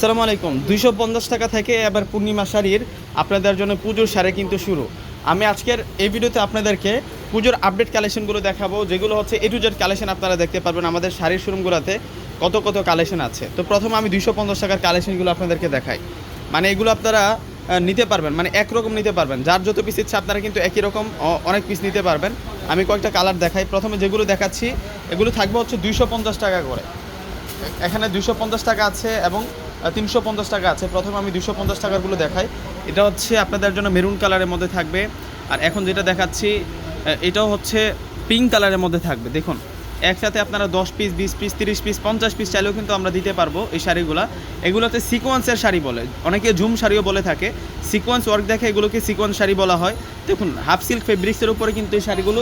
আসসালামু আলাইকুম। দুইশো পঞ্চাশ টাকা থেকে এবার পূর্ণিমা শাড়ির আপনাদের জন্য পুজোর শাড়ি কিন্তু শুরু। আমি আজকের এই ভিডিওতে আপনাদেরকে পুজোর আপডেট কালেকশনগুলো দেখাবো, যেগুলো হচ্ছে এ টু জেড কালেকশন আপনারা দেখতে পারবেন আমাদের শাড়ির শোরুমগুলোতে কত কত কালেকশন আছে। তো প্রথমে আমি দুইশো পঞ্চাশ টাকার কালেকশনগুলো আপনাদেরকে দেখাই। মানে এগুলো আপনারা নিতে পারবেন মানে একরকম নিতে পারবেন। যার যত পিস ইচ্ছে আপনারা কিন্তু একই রকম অনেক পিস নিতে পারবেন। আমি কয়েকটা কালার দেখাই। প্রথমে যেগুলো দেখাচ্ছি, এগুলো থাকবে হচ্ছে দুইশো পঞ্চাশ টাকা করে। এখানে দুশো পঞ্চাশ টাকা আছে এবং তিনশো পঞ্চাশ টাকা আছে। প্রথমে আমি দুশো পঞ্চাশ টাকারগুলো দেখাই। এটা হচ্ছে আপনাদের জন্য মেরুন কালারের মধ্যে থাকবে। আর এখন যেটা দেখাচ্ছি এটাও হচ্ছে পিঙ্ক কালারের মধ্যে থাকবে। দেখুন, একসাথে আপনারা দশ পিস, বিশ পিস, তিরিশ পিস, পঞ্চাশ পিস চাইলেও কিন্তু আমরা দিতে পারব এই শাড়িগুলো। এগুলোতে সিকোয়েন্সের শাড়ি বলে, অনেকে ঝুম শাড়িও বলে থাকে। সিকোয়েন্স ওয়ার্ক দেখে এগুলোকে সিকোয়েন্স শাড়ি বলা হয়। দেখুন, হাফ সিল্ক ফেব্রিক্সের উপরে কিন্তু এই শাড়িগুলো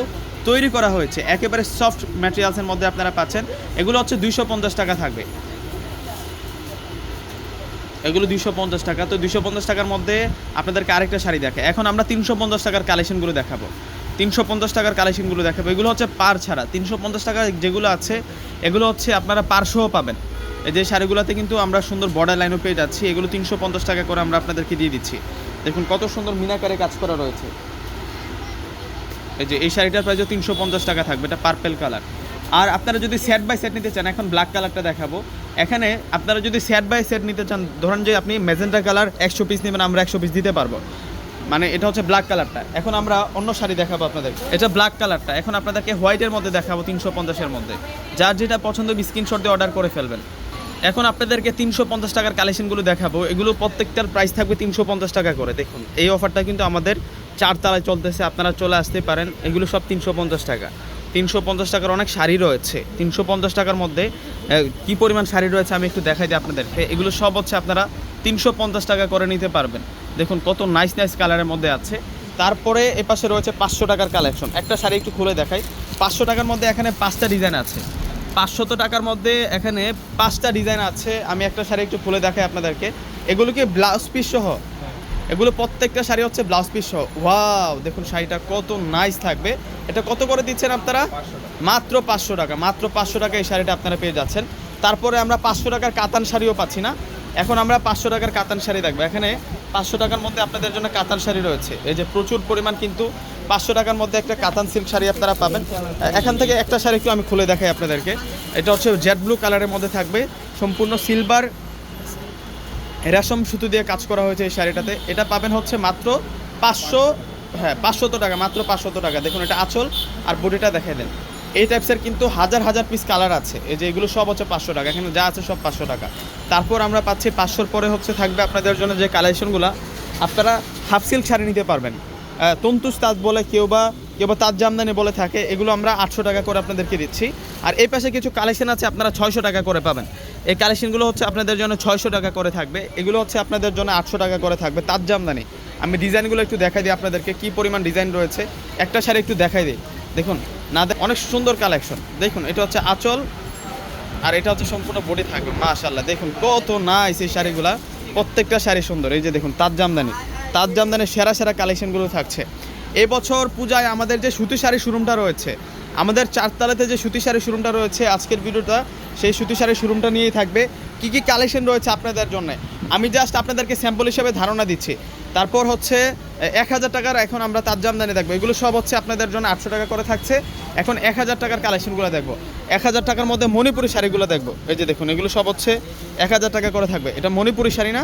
তৈরি করা হয়েছে। একেবারে সফট ম্যাটেরিয়ালসের মধ্যে আপনারা পাচ্ছেন। এগুলো হচ্ছে দুইশো পঞ্চাশ টাকা থাকবে। এগুলো দুইশো পঞ্চাশ টাকা। তো দুইশো পঞ্চাশ টাকার মধ্যে আপনাদেরকে আরেকটা শাড়ি দেখে। এখন আমরা তিনশো পঞ্চাশ টাকার কালেকশনগুলো দেখাবো। তিনশো পঞ্চাশ টাকার কালেকশনগুলো দেখাবো। এগুলো হচ্ছে পার ছাড়া। তিনশো পঞ্চাশ টাকা যেগুলো আছে, এগুলো হচ্ছে আপনারা পারসহ পাবেন। এই যে শাড়িগুলোতে কিন্তু আমরা সুন্দর বর্ডার লাইনও পেয়ে যাচ্ছি। এগুলো তিনশো পঞ্চাশ টাকা করে আমরা আপনাদেরকে দিয়ে দিচ্ছি। দেখুন কত সুন্দর মিনাকারে কাজ করা রয়েছে। এই যে এই শাড়িটার প্রাইস তিনশো পঞ্চাশ টাকা থাকবে। এটা পার্পেল কালার আর আপনারা যদি সেট বাই সেট নিতে চান, এখন ব্ল্যাক কালারটা দেখাবো। এখানে আপনারা যদি সেট বাই সেট নিতে চান, ধরেন যে আপনি মেজেন্টা কালার একশো পিস নেবেন, আমরা একশো পিস দিতে পারব। মানে এটা হচ্ছে ব্ল্যাক কালারটা। এখন আমরা অন্য শাড়ি দেখাবো আপনাদের। এটা ব্ল্যাক কালারটা। এখন আপনাদেরকে হোয়াইটের মধ্যে দেখাবো, তিনশো পঞ্চাশের মধ্যে। যার যেটা পছন্দ স্ক্রিনশট দিয়ে অর্ডার করে ফেলবেন। এখন আপনাদেরকে তিনশো পঞ্চাশ টাকার কালেকশনগুলো দেখাবো। এগুলো প্রত্যেকটার প্রাইস থাকবে তিনশো পঞ্চাশ টাকা করে। দেখুন, এই অফারটা কিন্তু আমাদের চারতলায় চলতেছে। আপনারা চলে আসতে পারেন। এগুলো সব তিনশো পঞ্চাশ টাকা। তিনশো পঞ্চাশ টাকার অনেক শাড়ি রয়েছে। তিনশো পঞ্চাশ টাকার মধ্যে কি পরিমাণ শাড়ি রয়েছে আমি একটু দেখাই দিই আপনাদেরকে এগুলো সব হচ্ছে আপনারা তিনশো পঞ্চাশ টাকা করে নিতে পারবেন। দেখুন কত নাইস নাইস কালারের মধ্যে আছে। তারপরে এ পাশে রয়েছে পাঁচশো টাকার কালেকশন একটা শাড়ি একটু খুলে দেখাই। পাঁচশো টাকার মধ্যে এখানে পাঁচটা ডিজাইন আছে। পাঁচশত টাকার মধ্যে এখানে পাঁচটা ডিজাইন আছে। আমি একটা শাড়ি একটু খুলে দেখাই আপনাদেরকে। এগুলো কি ব্লাউজ পিস সহ? এগুলো প্রত্যেকটা শাড়ি হচ্ছে ব্লাউজ পিস সহ। ওয়াও দেখুন শাড়িটা কত নাইস থাকবে। এটা কত করে দিচ্ছেন আপনারা? মাত্র পাঁচশো টাকা, মাত্র পাঁচশো টাকা এই শাড়িটা আপনারা পেয়ে যাচ্ছেন। তারপরে আমরা পাঁচশো টাকার কাতান শাড়িও পাচ্ছি না। এখন আমরা পাঁচশো টাকার কাতান শাড়ি দেখব। এখানে পাঁচশো টাকার মধ্যে আপনাদের জন্য কাতান শাড়ি রয়েছে। এই যে প্রচুর পরিমাণ কিন্তু পাঁচশো টাকার মধ্যে একটা কাতান সিল্ক শাড়ি আপনারা পাবেন। এখান থেকে একটা শাড়ি একটু আমি খুলে দেখাই আপনাদেরকে। এটা হচ্ছে জেড ব্লু কালারের মধ্যে থাকবে। সম্পূর্ণ সিলভার রেশম সুতো দিয়ে কাজ করা হয়েছে এই শাড়িটাতে। এটা পাবেন হচ্ছে মাত্র পাঁচশো হ্যাঁ পাঁচশত টাকা, মাত্র পাঁচশত টাকা। দেখুন, এটা আঁচল আর বডিটা দেখে দেন এই টাইপসের কিন্তু হাজার হাজার পিস কালার আছে। এই যে এগুলো সব হচ্ছে পাঁচশো টাকা। এখানে যা আছে সব পাঁচশো টাকা। তারপর আমরা পাচ্ছি পাঁচশোর পরে হচ্ছে থাকবে আপনাদের জন্য যে কালেকশনগুলো আপনারা হাফ সিল্ক শাড়ি নিতে পারবেন। তন্তুস তাঁত বলে কেউ বা কেউ বা তাঁত জামদানি বলে থাকে। এগুলো আমরা আটশো টাকা করে আপনাদেরকে দিচ্ছি। আর এই পাশে কিছু কালেকশন আছে, আপনারা ছয়শো টাকা করে পাবেন। এই কালেকশনগুলো হচ্ছে আপনাদের জন্য ছয়শো টাকা করে থাকবে। এগুলো হচ্ছে আপনাদের জন্য আটশো টাকা করে থাকবে। তাঁত জামদানি আমি ডিজাইনগুলো একটু দেখাই দিই আপনাদেরকে, কি পরিমাণ ডিজাইন রয়েছে। একটা শাড়ি একটু দেখাই দিই। দেখুন, না অনেক সুন্দর কালেকশন। দেখুন, এটা হচ্ছে আঁচল আর এটা হচ্ছে সম্পূর্ণ বডি থাকবে মাশাল্লাহ দেখুন, কত নাইস এই শাড়িগুলা। প্রত্যেকটা শাড়ি সুন্দর। এই যে দেখুন তাঁত জামদানি তাঁত জামদানির সেরা সেরা কালেকশনগুলো থাকছে। এবছর পূজায় আমাদের যে সুতি শাড়ি শোরুমটা রয়েছে, আমাদের চারতলাতে যে সুতি শাড়ি শোরুমটা রয়েছে, আজকের ভিডিওটা সেই সুতি শাড়ি শোরুমটা নিয়েই থাকবে। কি কি কালেকশন রয়েছে আপনাদের জন্য? আমি জাস্ট আপনাদেরকে স্যাম্পল হিসেবে ধারণা দিচ্ছি। তারপর হচ্ছে এক হাজার টাকার এখন আমরা তার জামদানি দেখব। এগুলো সব হচ্ছে আপনাদের জন্য আটশো টাকা করে থাকছে। এখন এক হাজার টাকার কালেকশনগুলো দেখব। এক হাজার টাকার মধ্যে মণিপুরি শাড়িগুলো দেখব। এই যে দেখুন, এগুলো সব হচ্ছে এক হাজার টাকা করে থাকবে। এটা মণিপুরি শাড়ি না,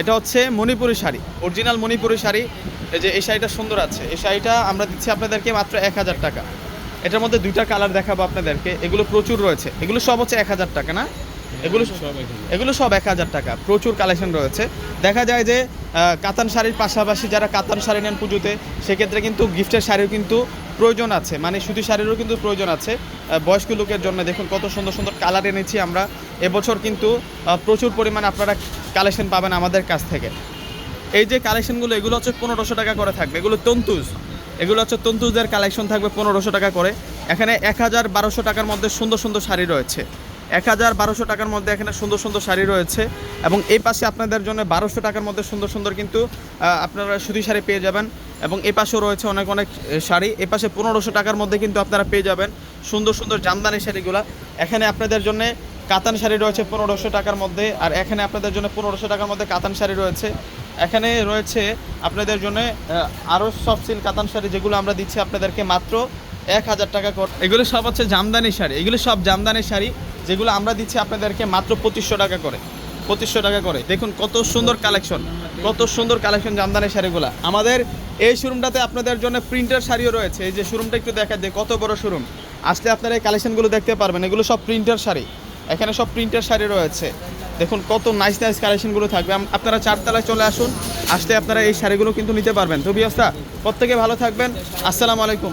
এটা হচ্ছে মণিপুরি শাড়ি। অরিজিনাল মণিপুরি শাড়ি। এই যে এই শাড়িটা সুন্দর আছে। এই শাড়িটা আমরা দিচ্ছি আপনাদেরকে মাত্র এক হাজার টাকা। এটার মধ্যে দুইটা কালার দেখাবো আপনাদেরকে। এগুলো প্রচুর রয়েছে। এগুলো সব হচ্ছে এক হাজার টাকা না? এগুলো এগুলো সব এক হাজার টাকা। প্রচুর কালেকশন রয়েছে। দেখা যায় যে কাতান শাড়ির পাশাপাশি যারা কাতান শাড়ি নেন পুজোতে সেক্ষেত্রে কিন্তু গিফটের শাড়িও কিন্তু প্রয়োজন আছে। মানে সুতি শাড়িরও কিন্তু প্রয়োজন আছে। বয়স্ক লোকের জন্য দেখুন কত সুন্দর সুন্দর কালার এনেছি আমরা। এবছর কিন্তু প্রচুর পরিমাণে আপনারা কালেকশন পাবেন আমাদের কাছ থেকে। এই যে কালেকশনগুলো এগুলো হচ্ছে পনেরোশো টাকা করে থাকবে। এগুলো তন্তুজ। এগুলো হচ্ছে তন্তুজদের কালেকশন থাকবে পনেরোশো টাকা করে। এখানে এক হাজার বারোশো টাকার মধ্যে সুন্দর সুন্দর শাড়ি রয়েছে। এক হাজার বারোশো টাকার মধ্যে এখানে সুন্দর সুন্দর শাড়ি রয়েছে এবং এই পাশে আপনাদের জন্য বারোশো টাকার মধ্যে সুন্দর সুন্দর কিন্তু আপনারা সুতি শাড়ি পেয়ে যাবেন এবং এ পাশেও রয়েছে অনেক অনেক শাড়ি। এ পাশে পনেরোশো টাকার মধ্যে কিন্তু আপনারা পেয়ে যাবেন সুন্দর সুন্দর জামদানি শাড়িগুলা। এখানে আপনাদের জন্য কাতান শাড়ি রয়েছে পনেরোশো টাকার মধ্যে, আর এখানে আপনাদের জন্য পনেরোশো টাকার মধ্যে কাতান শাড়ি রয়েছে। এখানে রয়েছে আপনাদের জন্য আরও সফট সিল কাতান শাড়ি, যেগুলো আমরা দিচ্ছি আপনাদেরকে মাত্র এক হাজার টাকা করে। এগুলো সব হচ্ছে জামদানি শাড়ি, এগুলো সব জামদানি শাড়ি, যেগুলো আমরা দিচ্ছি আপনাদেরকে মাত্র পঁচিশশো টাকা করে। পঁচিশশো টাকা করে। দেখুন কত সুন্দর কালেকশন, কত সুন্দর কালেকশন জামদানি শাড়িগুলো। আমাদের এই শোরুমটাতে আপনাদের জন্য প্রিন্টার শাড়িও রয়েছে। এই যে শোরুমটা একটু দেখা যায় কত বড় শোরুম। আসলে আপনারা এই কালেকশনগুলো দেখতে পারবেন, এগুলো সব প্রিন্টার শাড়ি। এখানে সব প্রিন্টার শাড়ি রয়েছে। দেখুন কত নাইস নাইস কালেকশনগুলো থাকবে। আপনারা চারতলায় চলে আসুন আসতে আপনারা এই শাড়িগুলো কিন্তু নিতে পারবেন। তো বিয়স্তা প্রত্যেকে ভালো থাকবেন। আসসালামু আলাইকুম।